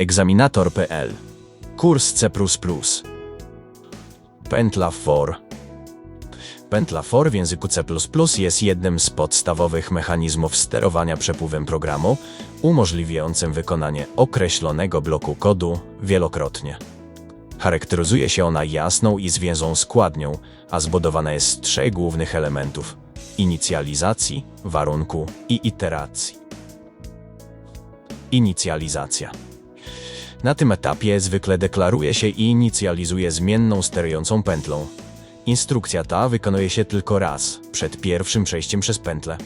Egzaminator.pl Kurs C++. Pętla for. Pętla for w języku C++ jest jednym z podstawowych mechanizmów sterowania przepływem programu, umożliwiającym wykonanie określonego bloku kodu wielokrotnie. Charakteryzuje się ona jasną i zwięzłą składnią, a zbudowana jest z trzech głównych elementów: inicjalizacji, warunku i iteracji. Inicjalizacja. Na tym etapie zwykle deklaruje się i inicjalizuje zmienną sterującą pętlą. Instrukcja ta wykonuje się tylko raz, przed pierwszym przejściem przez pętlę.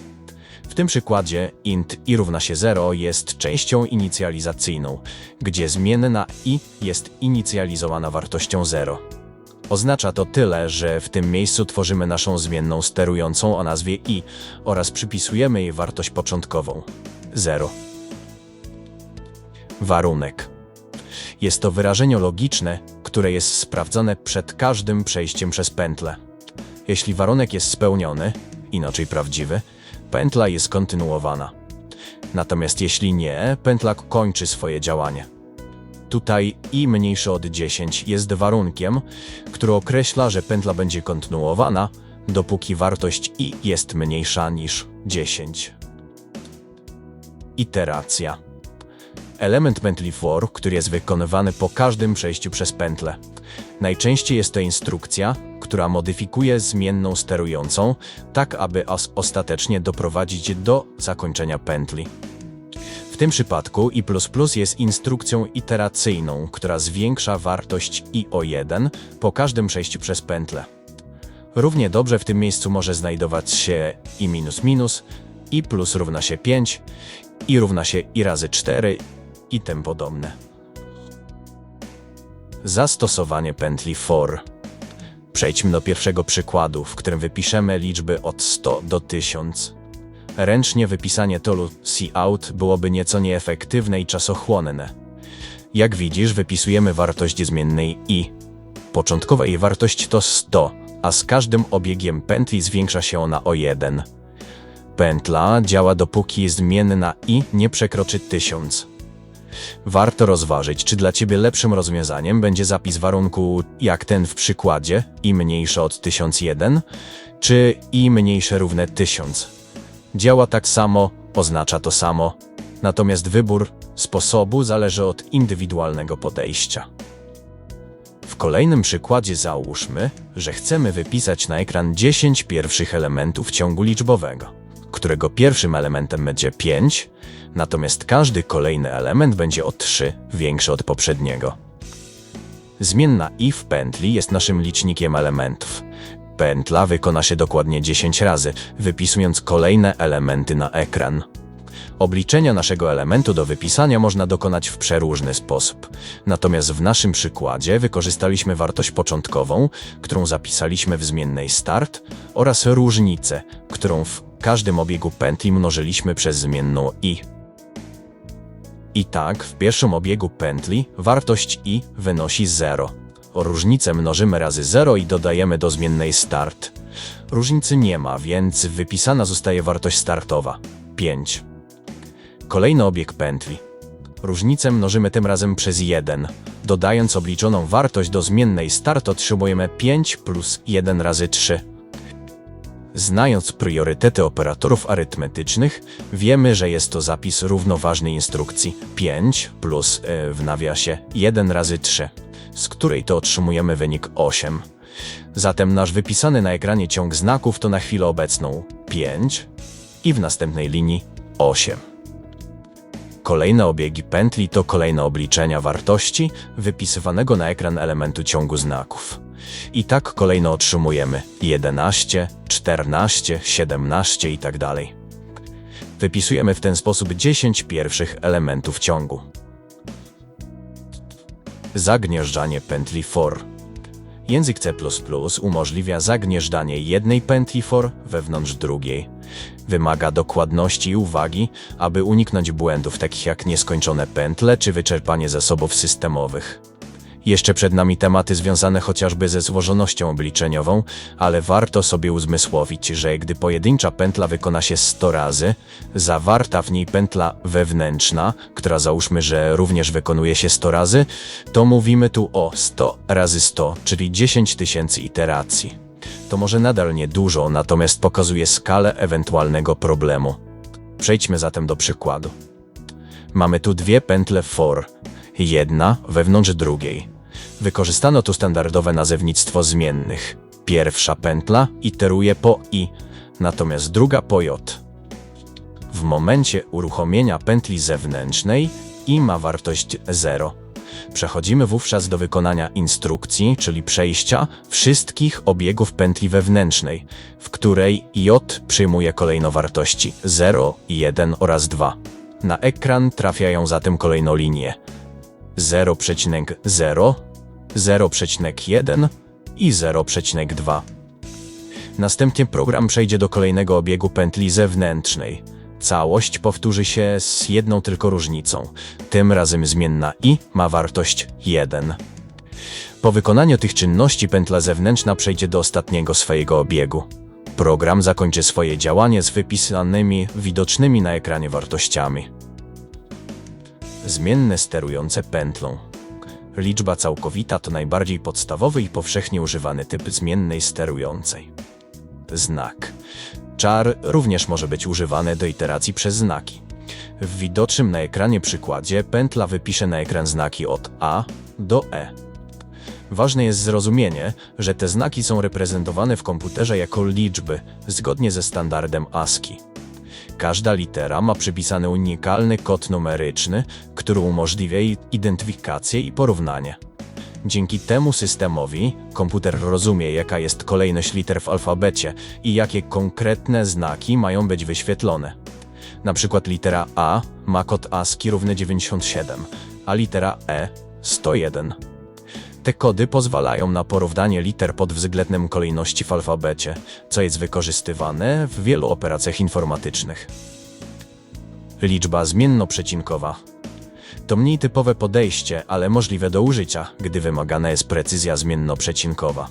W tym przykładzie int i równa się 0 jest częścią inicjalizacyjną, gdzie zmienna i jest inicjalizowana wartością 0. Oznacza to tyle, że w tym miejscu tworzymy naszą zmienną sterującą o nazwie i oraz przypisujemy jej wartość początkową 0. Warunek. Jest to wyrażenie logiczne, które jest sprawdzone przed każdym przejściem przez pętlę. Jeśli warunek jest spełniony, inaczej prawdziwy, pętla jest kontynuowana. Natomiast jeśli nie, pętla kończy swoje działanie. Tutaj i mniejsze od 10 jest warunkiem, który określa, że pętla będzie kontynuowana, dopóki wartość i jest mniejsza niż 10. Iteracja. Element pętli for, który jest wykonywany po każdym przejściu przez pętlę. Najczęściej jest to instrukcja, która modyfikuje zmienną sterującą, tak aby os ostatecznie doprowadzić do zakończenia pętli. W tym przypadku i++ jest instrukcją iteracyjną, która zwiększa wartość i o 1 po każdym przejściu przez pętlę. Równie dobrze w tym miejscu może znajdować się i i równa się 5, i równa się i razy 4 i tym podobne. Zastosowanie pętli for. Przejdźmy do pierwszego przykładu, w którym wypiszemy liczby od 100 do 1000. Ręcznie wypisanie tolu cout byłoby nieco nieefektywne i czasochłonne. Jak widzisz, wypisujemy wartość zmiennej i. Początkowa jej wartość to 100, a z każdym obiegiem pętli zwiększa się ona o 1. Pętla działa dopóki zmienna i nie przekroczy 1000. Warto rozważyć, czy dla Ciebie lepszym rozwiązaniem będzie zapis warunku jak ten w przykładzie i mniejsze od 1001, czy i mniejsze równe 1000. Działa tak samo, oznacza to samo, natomiast wybór sposobu zależy od indywidualnego podejścia. W kolejnym przykładzie załóżmy, że chcemy wypisać na ekran 10 pierwszych elementów ciągu liczbowego, którego pierwszym elementem będzie 5, natomiast każdy kolejny element będzie o 3 większy od poprzedniego. Zmienna i w pętli jest naszym licznikiem elementów. Pętla wykona się dokładnie 10 razy, wypisując kolejne elementy na ekran. Obliczenia naszego elementu do wypisania można dokonać w przeróżny sposób. Natomiast w naszym przykładzie wykorzystaliśmy wartość początkową, którą zapisaliśmy w zmiennej start, oraz różnicę, którą w każdym obiegu pętli mnożyliśmy przez zmienną i. I tak w pierwszym obiegu pętli wartość i wynosi 0. Różnicę mnożymy razy 0 i dodajemy do zmiennej start. Różnicy nie ma, więc wypisana zostaje wartość startowa 5. Kolejny obieg pętli. Różnicę mnożymy tym razem przez 1. Dodając obliczoną wartość do zmiennej start otrzymujemy 5 plus 1 razy 3. Znając priorytety operatorów arytmetycznych, wiemy, że jest to zapis równoważnej instrukcji 5 plus e, w nawiasie 1 razy 3, z której to otrzymujemy wynik 8. Zatem nasz wypisany na ekranie ciąg znaków to na chwilę obecną 5 i w następnej linii 8. Kolejne obiegi pętli to kolejne obliczenia wartości wypisywanego na ekran elementu ciągu znaków. I tak kolejno otrzymujemy 11, 14, 17 i tak dalej. Wypisujemy w ten sposób 10 pierwszych elementów ciągu. Zagnieżdżanie pętli for. Język C++ umożliwia zagnieżdżanie jednej pętli for wewnątrz drugiej. Wymaga dokładności i uwagi, aby uniknąć błędów takich jak nieskończone pętle czy wyczerpanie zasobów systemowych. Jeszcze przed nami tematy związane chociażby ze złożonością obliczeniową, ale warto sobie uzmysłowić, że gdy pojedyncza pętla wykona się 100 razy, zawarta w niej pętla wewnętrzna, która załóżmy, że również wykonuje się 100 razy, to mówimy tu o 100 razy 100, czyli 10 tysięcy iteracji. To może nadal niedużo, natomiast pokazuje skalę ewentualnego problemu. Przejdźmy zatem do przykładu. Mamy tu dwie pętle for, jedna wewnątrz drugiej. Wykorzystano tu standardowe nazewnictwo zmiennych. Pierwsza pętla iteruje po i, natomiast druga po j. W momencie uruchomienia pętli zewnętrznej i ma wartość 0. Przechodzimy wówczas do wykonania instrukcji, czyli przejścia wszystkich obiegów pętli wewnętrznej, w której j przyjmuje kolejno wartości 0, 1 oraz 2. Na ekran trafiają zatem kolejno linie 0,0, 0,1 i 0,2. Następnie program przejdzie do kolejnego obiegu pętli zewnętrznej. Całość powtórzy się z jedną tylko różnicą. Tym razem zmienna i ma wartość 1. Po wykonaniu tych czynności pętla zewnętrzna przejdzie do ostatniego swojego obiegu. Program zakończy swoje działanie z wypisanymi, widocznymi na ekranie wartościami. Zmienne sterujące pętlą. Liczba całkowita to najbardziej podstawowy i powszechnie używany typ zmiennej sterującej. Znak. Czar również może być używany do iteracji przez znaki. W widocznym na ekranie przykładzie pętla wypisze na ekran znaki od A do E. Ważne jest zrozumienie, że te znaki są reprezentowane w komputerze jako liczby, zgodnie ze standardem ASCII. Każda litera ma przypisany unikalny kod numeryczny, który umożliwia jej identyfikację i porównanie. Dzięki temu systemowi komputer rozumie, jaka jest kolejność liter w alfabecie i jakie konkretne znaki mają być wyświetlone. Na przykład litera A ma kod ASCII równy 97, a litera E 101. Te kody pozwalają na porównanie liter pod względem kolejności w alfabecie, co jest wykorzystywane w wielu operacjach informatycznych. Liczba zmienno-przecinkowa. To mniej typowe podejście, ale możliwe do użycia, gdy wymagana jest precyzja zmienno-przecinkowa.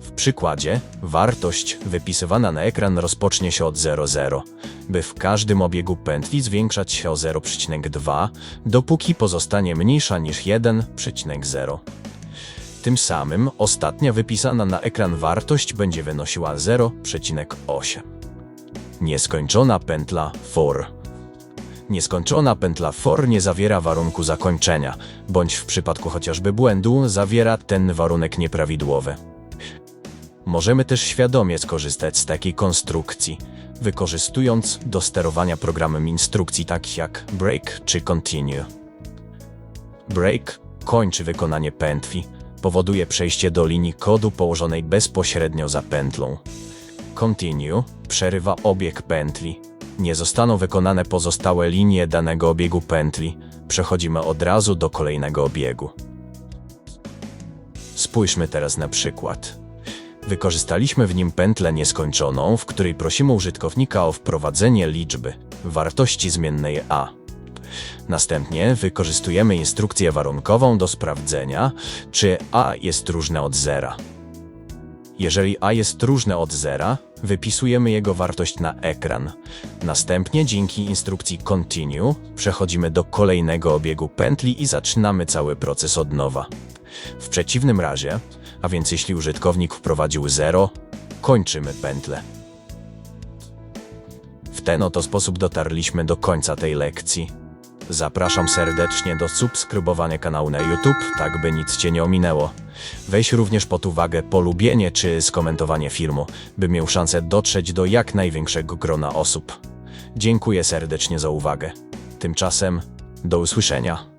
W przykładzie wartość wypisywana na ekran rozpocznie się od 00, by w każdym obiegu pętli zwiększać się o 0,2, dopóki pozostanie mniejsza niż 1,0. Tym samym ostatnia wypisana na ekran wartość będzie wynosiła 0,8. Nieskończona pętla for. Nieskończona pętla for nie zawiera warunku zakończenia, bądź w przypadku chociażby błędu zawiera ten warunek nieprawidłowy. Możemy też świadomie skorzystać z takiej konstrukcji, wykorzystując do sterowania programem instrukcji takich jak break czy continue. Break kończy wykonanie pętli, powoduje przejście do linii kodu położonej bezpośrednio za pętlą. Continue przerywa obieg pętli. Nie zostaną wykonane pozostałe linie danego obiegu pętli. Przechodzimy od razu do kolejnego obiegu. Spójrzmy teraz na przykład. Wykorzystaliśmy w nim pętlę nieskończoną, w której prosimy użytkownika o wprowadzenie liczby, wartości zmiennej a. Następnie wykorzystujemy instrukcję warunkową do sprawdzenia, czy a jest różne od zera. Jeżeli a jest różne od zera, wypisujemy jego wartość na ekran. Następnie dzięki instrukcji continue przechodzimy do kolejnego obiegu pętli i zaczynamy cały proces od nowa. W przeciwnym razie, a więc jeśli użytkownik wprowadził 0, kończymy pętlę. W ten oto sposób dotarliśmy do końca tej lekcji. Zapraszam serdecznie do subskrybowania kanału na YouTube, tak by nic Cię nie ominęło. Weź również pod uwagę polubienie czy skomentowanie filmu, by miał szansę dotrzeć do jak największego grona osób. Dziękuję serdecznie za uwagę. Tymczasem do usłyszenia.